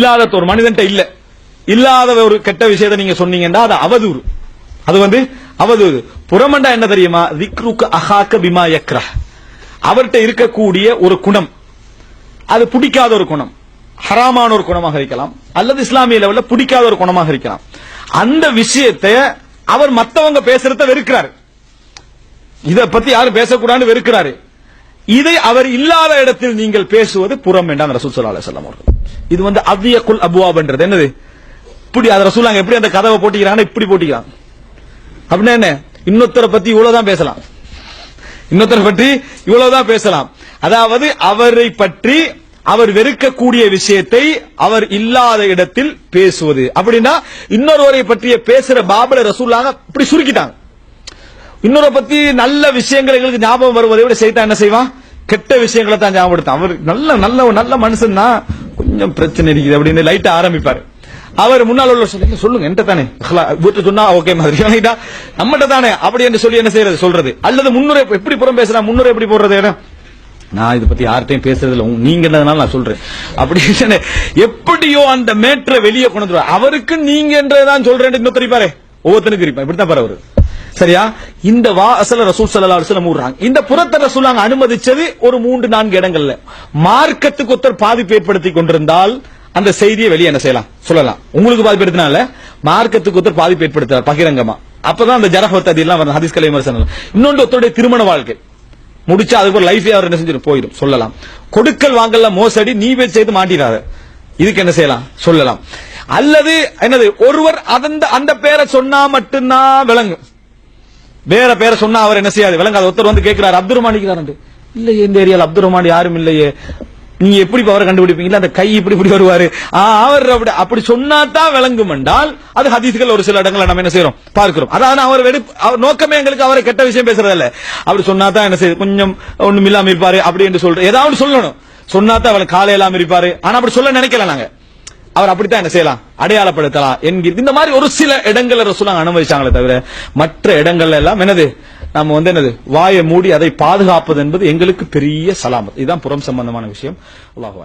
இல்லாத ஒரு மனிதன்ட்ட இல்ல. இல்லாத ஒரு கெட்ட விஷயத்தை நீங்க சொன்னீங்கன்னா அது அவதூறு. அது வந்து அவதூறு. புறமண்டா என்ன தெரியுமா? விக்ருக்கு அஹாக்க பிமா யக்ரா அவர்கிட்ட இருக்கக்கூடிய ஒரு குணம். அது பிடிக்காத ஒரு குணம். ஹராமான ஒரு குணமாக இருக்கலாம். அல்லது இஸ்லாமிய லெவல்ல பிடிக்காத ஒரு குணமாக இருக்கலாம். அந்த விஷயத்தை அவர் மத்தவங்க பேசுறத வெறுக்கிறார். இத பத்தி யாரும் பேசக்கூடாதுன்னு வெறுக்கிறாரு. இதை அவர் இல்லாத இடத்தில் நீங்கள் பேசுவது புறம் வேண்டாம் ரசூல் ஸல்லல்லாஹு அலைஹி அவர்கள். இது வந்து அவ்வியக்குல் அபுவாபன்றது. என்னது? இப்படி அதை ரசூலாங்க எப்படி அந்த கதவை போட்டிக்கிறாங்கன்னா இப்படி போட்டிக்கிறாங்க அப்படின்னா என்ன? இன்னொருத்தரை பத்தி இவ்வளவுதான் பேசலாம். இன்னொருத்தரை பற்றி இவ்வளவுதான் பேசலாம். அதாவது அவரை பற்றி அவர் வெறுக்கக்கூடிய விஷயத்தை அவர் இல்லாத இடத்தில் பேசுவது. அப்படின்னா இன்னொருவரை பற்றிய பேசுற பாபல ரசூலாங்க இப்படி சுருக்கிட்டாங்க. இன்னொரு பத்தி நல்ல விஷயங்கள் எங்களுக்கு ஞாபகம் வருவதை விட செய்தா என்ன செய்வான்? கெட்ட விஷயங்களை தான் ஞாபகப்படுத்தான் அவர் நல்ல நல்ல நல்ல மனுஷன் தான். கொஞ்சம் பிரச்சனை இருக்குது அப்படின்னு லைட்டா ஆரம்பிப்பாரு. அவர் முன்னால் உள்ள சொல்லுங்க சொல்லுங்க என்கிட்ட தானே. வீட்டு சொன்னா ஓகே மாதிரி நம்மகிட்ட தானே. அப்படி என்று சொல்லி என்ன செய்யறது? சொல்றது. அல்லது முன்னுரை எப்படி புறம் பேசுறா? முன்னுரை எப்படி போடுறது என்ன நான் இதை பத்தி யார்கிட்டயும் பேசுறது இல்ல. நீங்க என்னதுனால நான் சொல்றேன். அப்படி எப்படியோ அந்த மேற்ற வெளியே கொண்டு அவருக்கு நீங்க என்றதான் சொல்றேன் இன்னும் தெரிப்பாரு ஒவ்வொருத்தனுக்கு இருப்பான் இப்படித்தான் பாரு அவரு. சரியா? இந்த வாசல ரசூல் சல்லா அலுவலம் வஸல்லம் இந்த இந்த புறத்த ரசூலாங்க அனுமதிச்சது ஒரு மூன்று நான்கு இடங்கள்ல. மார்க்கத்துக்கு ஒருத்தர் பாதிப்பு ஏற்படுத்தி கொண்டிருந்தால் அந்த செய்தியை வெளியே என்ன செய்யலாம்? சொல்லலாம். உங்களுக்கு பாதிப்பு ஏற்படுத்தினால மார்க்கத்துக்கு ஒருத்தர் பாதிப்பு ஏற்படுத்துறார் பகிரங்கமா. அப்பதான் அந்த ஜரஹத் அதெல்லாம் வரும் ஹதீஸ் கலை விமர்சனம் இன்னொன்று ஒருத்தருடைய திருமண வாழ்க்கை. முடிச்சா அதுக்கு ஒரு லைஃபே அவர் என்ன செஞ்சிடும்? போயிடும். சொல்லலாம். கொடுக்கல் வாங்கல மோசடி நீ போய் செய்து மாட்டிடாரு இதுக்கு என்ன செய்யலாம்? சொல்லலாம். அல்லது என்னது? ஒருவர் அந்த அந்த பேரை சொன்னா மட்டும்தான் விளங்கும். வேற பேரை சொன்னா அவர் என்ன செய்யாது? விளங்காத. ஒருத்தர் வந்து கேட்கிறார் அப்துல் ரஹ்மான் இல்லையே இந்த ஏரியால அப்துல் ரஹ்மான் யாரும் இல்லையே. நீங்க எப்படி அவரை கண்டுபிடிப்பீங்களா அந்த கை இப்படி இப்படி வருவாரு? அவர் அப்படி அப்படி சொன்னாதான் விளங்கும் என்றால் அது ஹதீஸ்கள் ஒரு சில இடங்களை நம்ம என்ன செய்யறோம் பார்க்கிறோம். அதாவது அவர் அவர் நோக்கமே எங்களுக்கு அவரை கெட்ட விஷயம் பேசுறதில்ல. அப்படி சொன்னாதான் என்ன செய்யுது கொஞ்சம் ஒண்ணும் இல்லாம இருப்பாரு அப்படி என்று சொல்ற ஏதாவது சொல்லணும். சொன்னாதான் அவளை காலையெல்லாம் இருப்பாரு. ஆனா அப்படி சொல்ல நினைக்கல நாங்க. அவர் அப்படித்தான் என்ன செய்யலாம்? அடையாளப்படுத்தலாம் என்கிற இந்த மாதிரி ஒரு சில இடங்கள்ல ரசூலாங்க அனுமதிச்சாங்களே தவிர மற்ற இடங்கள்ல எல்லாம் என்னது? நம்ம வந்து என்னது? வாயை மூடி அதை பாதுகாப்பது என்பது எங்களுக்கு பெரிய சலாமத். இதுதான் புறம் சம்பந்தமான விஷயம். அல்லாஹ்